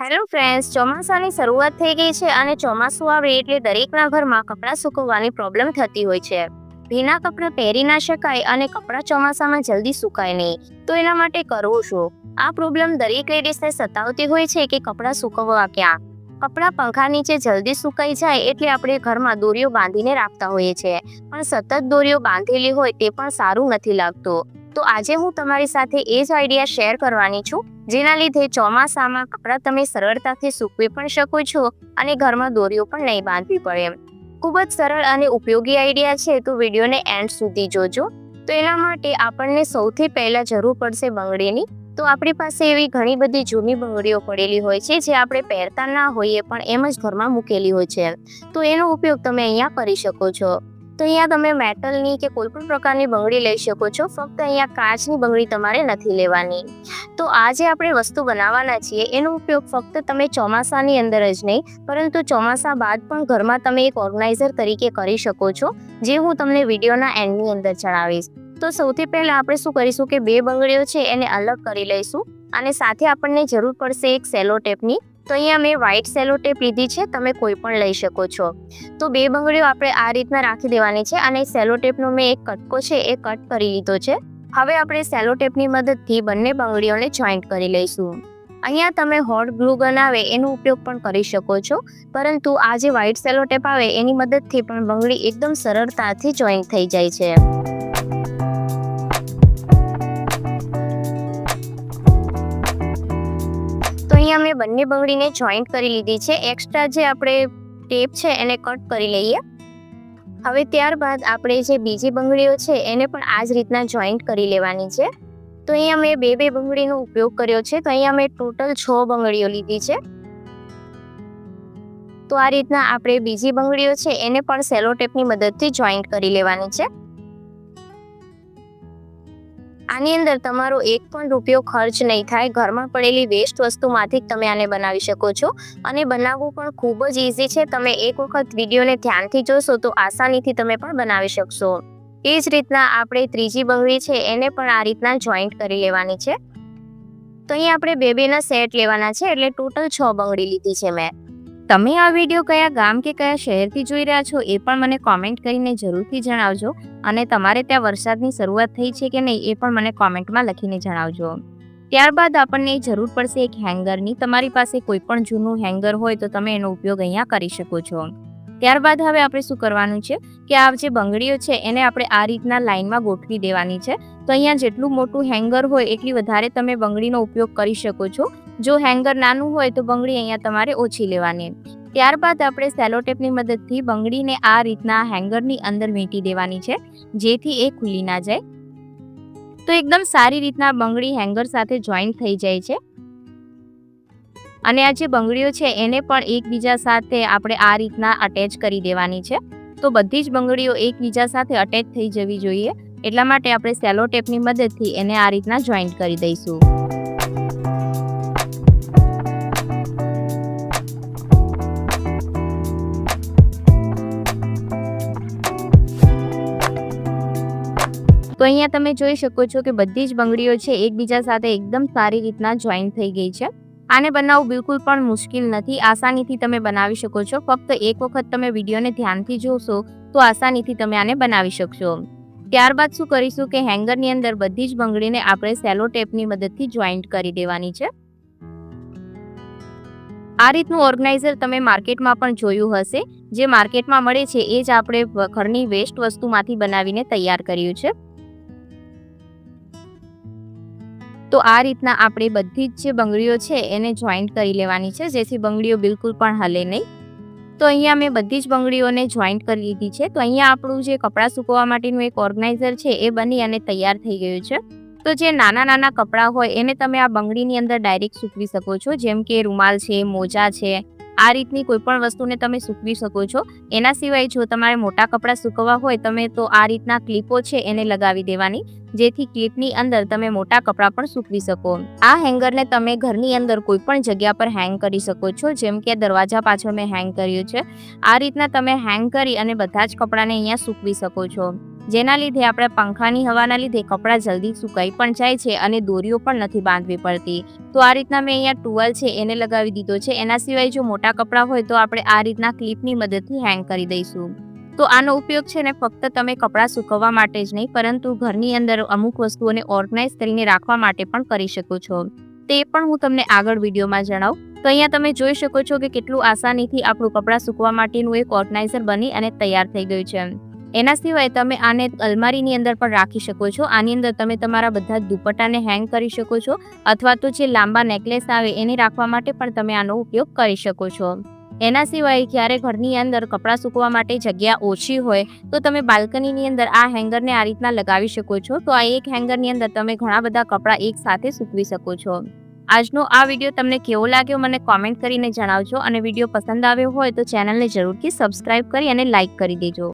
Hello friends ચોમાસાની શરૂઆત થઈ ગઈ છે અને ચોમાસું આવે એટલે દરેકના ઘરમાં કપડાં સૂકવવાની પ્રોબ્લેમ થતી હોય છે. ભીના કપડાં પહેરી ના શકાય અને કપડાં ચોમાસામાં જલ્દી સુકાય નહીં. તો એના માટે કરવું શું? આ પ્રોબ્લેમ દરેક લેડીઝને સતાવતી હોય છે કે કપડાં સૂકવવા ક્યાં? કપડાં પંખા નીચે જલ્દી સુકાઈ જાય એટલે આપણે ઘરમાં દોરીઓ બાંધીને રાખતા હોઈએ છીએ પણ સતત દોરીઓ બાંધેલી હોય તે પણ સારું નથી લાગતું. તો આજે હું તમારી સાથે એ જ આઈડિયા શેર કરવાની છું. જેના લીધે ચોમાસામાં કપડાં તમે સરળતાથી સૂકવી પણ શકો છો અને ઘરમાં દોરીઓ પણ નહીં બાંધવી પડે ખૂબ જ સરળ અને ઉપયોગી આઈડિયા છે તો વિડીયોને એન્ડ સુધી જોજો. તો એના માટે આપણને સૌથી પહેલા જરૂર પડશે બંગડીની. તો આપણી પાસે એવી ઘણી બધી જૂની બંગડીઓ પડેલી હોય છે જે આપણે પહેરતા ના હોઈએ પણ એમ જ ઘરમાં મૂકેલી હોય છે તો એનો ઉપયોગ તમે અહીંયા કરી શકો છો. તો અહીંયા તમે મેટલની કે કોઈ પણ પ્રકારની બંગડી લઈ શકો છો. ફક્ત અહીંયા કાચની બંગડી તમારે નથી લેવાની. તો આ જે આપણે વસ્તુ બનાવવાના છીએ. એનો ઉપયોગ ફક્ત તમે ચોમાસાની અંદર જ નહીં, પરંતુ ચોમાસા બાદ પણ ઘરમાં તમે એક ઓર્ગેનાઇઝર તરીકે કરી શકો છો, જે હું તમને વિડીયોના એન્ડની અંદર જણાવીશ. તો સૌથી પહેલાં આપણે શું કરીશું કે બે બંગડીઓ છે એને અલગ કરી લઈશું, અને સાથે આપણને જરૂર પડશે એક સેલો ટેપની. તો અહીંયા મેં વ્હાઇટ સેલો ટેપ લીધી છે, તમે કોઈ પણ લઈ શકો છો. તો બે બંગડીઓ આપણે આ રીતના રાખી દેવાની છે અને સેલો ટેપનો મેં એક કટકો છે એ કટ કરી લીધો છે. હવે આપણે સેલો ટેપની મદદથી બંને બંગડીઓને જોઈન્ટ કરી લઈશું. અહીંયા તમે હોટ ગ્લુ ગન આવે એનો ઉપયોગ પણ કરી શકો છો, પરંતુ આ જે વ્હાઇટ સેલો ટેપ આવે એની મદદથી પણ બંગડી એકદમ સરળતાથી જોઈન્ટ થઈ જાય છે. બંને બંગડીને જોઈન્ટ કરી લીધી છે. એક્સ્ટ્રા જે આપણે ટેપ છે એને કટ કરી લઈએ. હવે ત્યારબાદ આપણે જે બીજી બંગડીઓ છે એને પણ આ જ રીતના જોઈન્ટ કરી લેવાની છે. તો અહીંયા મેં બે બે બંગડીનો ઉપયોગ કર્યો છે. તો અહીંયા મેં ટોટલ છ બંગડીઓ લીધી છે. તો આ રીતના આપણે બીજી બંગડીઓ છે એને પણ સેલો ટેપની મદદથી જોઈન્ટ કરી લેવાની છે. આની અંદર તમારો એક પણ રૂપિયો ખર્ચ નહીં થાય. ઘરમાં પડેલી વેસ્ટ વસ્તુમાંથી તમે આને બનાવી શકો છો. અને બનાવવું પણ ખૂબ જ ઇઝી છે. તમે એક વખત વિડીયોને ધ્યાનથી જોશો તો આસાનીથી તમે પણ બનાવી શકશો. એ જ રીતના આપણે ત્રીજી બંગડી છે, એને પણ આ રીતના જોઈન્ટ કરી લેવાની છે. તો અહીં આપણે બે બેના સેટ લેવાના છે, એટલે ટોટલ છ બંગડી લીધી છે મેં. તમે આ વીડિયો કયા ગામ કે કયા શહેરથી જોઈ રહ્યા છો એ પણ મને કોમેન્ટ કરીને જરૂરથી જણાવજો અને તમારે ત્યાં વરસાદની શરૂઆત થઈ છે કે નહીં એ પણ મને કોમેન્ટમાં લખીને જણાવજો. ત્યારબાદ આપણને જરૂર પડશે એક હેંગરની. તમારી પાસે કોઈ પણ જૂનું હેંગર હોય તો તમે એનો ઉપયોગ અહીંયા કરી શકો છો. ત્યારબાદ હવે આપણે શું કરવાનું છે કે આ જે બંગડીઓ છે એને આપણે આ રીતના લાઇનમાં ગોઠવી દેવાની છે. તો અહીંયા જેટલું મોટું હેંગર હોય એટલી વધારે તમે બંગડીનો ઉપયોગ કરી શકો છો. જો હેંગર નાનું હોય તો બંગડી અહીંયા તમારે ઓછી લેવાની. ત્યારબાદ આપણે સેલોટેપની મદદથી બંગડીને આ રીતના હેંગરની અંદર વીંટી દેવાની છે, જેથી એ ખુલી ના જાય. તો એકદમ સારી રીતના બંગડી હેંગર સાથે જોઈન્ટ થઈ જાય છે. અને આ જે બંગડીઓ છે, એને પણ એકબીજા સાથે આપણે આ રીતના અટેચ કરી દેવાની છે. તો બધી જ બંગડીઓ એકબીજા સાથે અટેચ થઈ જવી જોઈએ. એટલા માટે આપણે સેલો ટેપની મદદથી એને આ રીતના જોઈન્ટ કરી દઈશું. અહીંયા તમે જોઈ શકો છો કે બધી જ બંગડીઓ છે એકબીજા સાથે એકદમ સારી રીતના જોઈન્ટ થઈ ગઈ છે. આને બનાવવું બિલકુલ પણ મુશ્કેલ નથી. આસાનીથી તમે બનાવી શકો છો. ફક્ત એક વખત તમે વિડીયોને ધ્યાનથી જોશો તો આસાનીથી તમે આને બનાવી શકશો. ત્યારબાદ શું કરીશું કે હેંગરની અંદર બધી જ બંગડીને આપણે સેલો ટેપની મદદથી જોઈન્ટ કરી દેવાની છે. આ રીતનું ઓર્ગેનાઇઝર તમે માર્કેટમાં પણ જોયું હશે. જે માર્કેટમાં મળે છે એ જ આપણે ઘરની વેસ્ટ વસ્તુમાંથી બનાવીને તૈયાર કર્યું છે. તો આ રીતના આપણે બધી જ જે બંગડીઓ છે એને જોઈન્ટ કરી લેવાની છે. જેથી બંગડીઓ બિલકુલ પણ હલે નહીં. તો અહીંયા મેં બધી જ બંગડીઓને જોઈન્ટ કરી લીધી છે. તો અહીંયા આપણું જે કપડાં સૂકવવા માટેનું એક ઓર્ગનાઇઝર છે એ બની અને તૈયાર થઈ ગયું છે. તો જે નાના નાના કપડાં હોય એને તમે આ બંગડીની અંદર ડાયરેક્ટ સૂકવી શકો છો. જેમ કે રૂમાલ છે, મોજા છે, આ રીતની કોઈ પણ વસ્તુને તમે સૂકવી શકો છો. એના સિવાય જો તમારે મોટા કપડાં સૂકવવા હોય તમે તો આ રીતના ક્લિપો છે એને લગાવી દેવાની. જેથી ક્લિપની અંદર તમે મોટા કપડાં પણ સૂકવી શકો. આ હેંગરને તમે ઘરની અંદર કોઈ પણ જગ્યા પર હેંગ કરી શકો છો, જેમ કે દરવાજા પાછળ મેં હેંગ કર્યું છે. આ રીતના તમે હેંગ કરી અને બધા જ કપડાને અહીંયા સૂકવી શકો છો. જેના લીધે આપણે પંખાની હવાના લીધે કપડાં જલ્દી સુકાઈ પણ જાય છે અને દોરીઓ પણ નથી બાંધવી પડતી. તો આ રીતના મેં અહીંયા ટુવાલ છે એને લગાવી દીધો છે. એના સિવાય જો મોટા કપડાં હોય તો આપણે આ રીતના ક્લિપની મદદથી હેંગ કરી દઈશું. તો આનો ઉપયોગ છે ને ફક્ત તમે કપડાં સૂકવવા માટે જ નહીં, પરંતુ ઘરની અંદર અમુક વસ્તુઓને ઓર્ગનાઇઝ કરીને રાખવા માટે પણ કરી શકો છો. તે પણ હું તમને આગળ વિડીયોમાં જણાવું. તો અહીંયા તમે જોઈ શકો છો કે કેટલું આસાનીથી આપણું કપડાં સૂકવા માટેનું એક ઓર્ગનાઇઝર બની અને તૈયાર થઈ ગયું છે. એના સિવાય તમે આને અલમારીની અંદર પણ રાખી શકો છો. આની અંદર તમે તમારા બધા દુપટ્ટાને હેંગ કરી શકો છો અથવા તો જે લાંબા નેકલેસ આવે એને રાખવા માટે પણ તમે આનો ઉપયોગ કરી શકો છો. એના સિવાય ક્યારે ઘરની અંદર કપડાં સૂકવા માટે જગ્યા ઓછી હોય, તો તમે બાલ્કનીની અંદર આ હેંગરને આ રીતના લગાવી શકો છો. તો આ એક હેંગરની અંદર તમે ઘણા બધા કપડાં એક સાથે સૂકવી શકો છો. આજનો આ વીડિયો તમને કેવો લાગ્યો મને કોમેન્ટ કરીને જણાવજો. અને વીડિયો પસંદ આવ્યો હોય તો ચેનલને જરૂરથી સબસ્ક્રાઈબ કરી અને લાઇક કરી દેજો.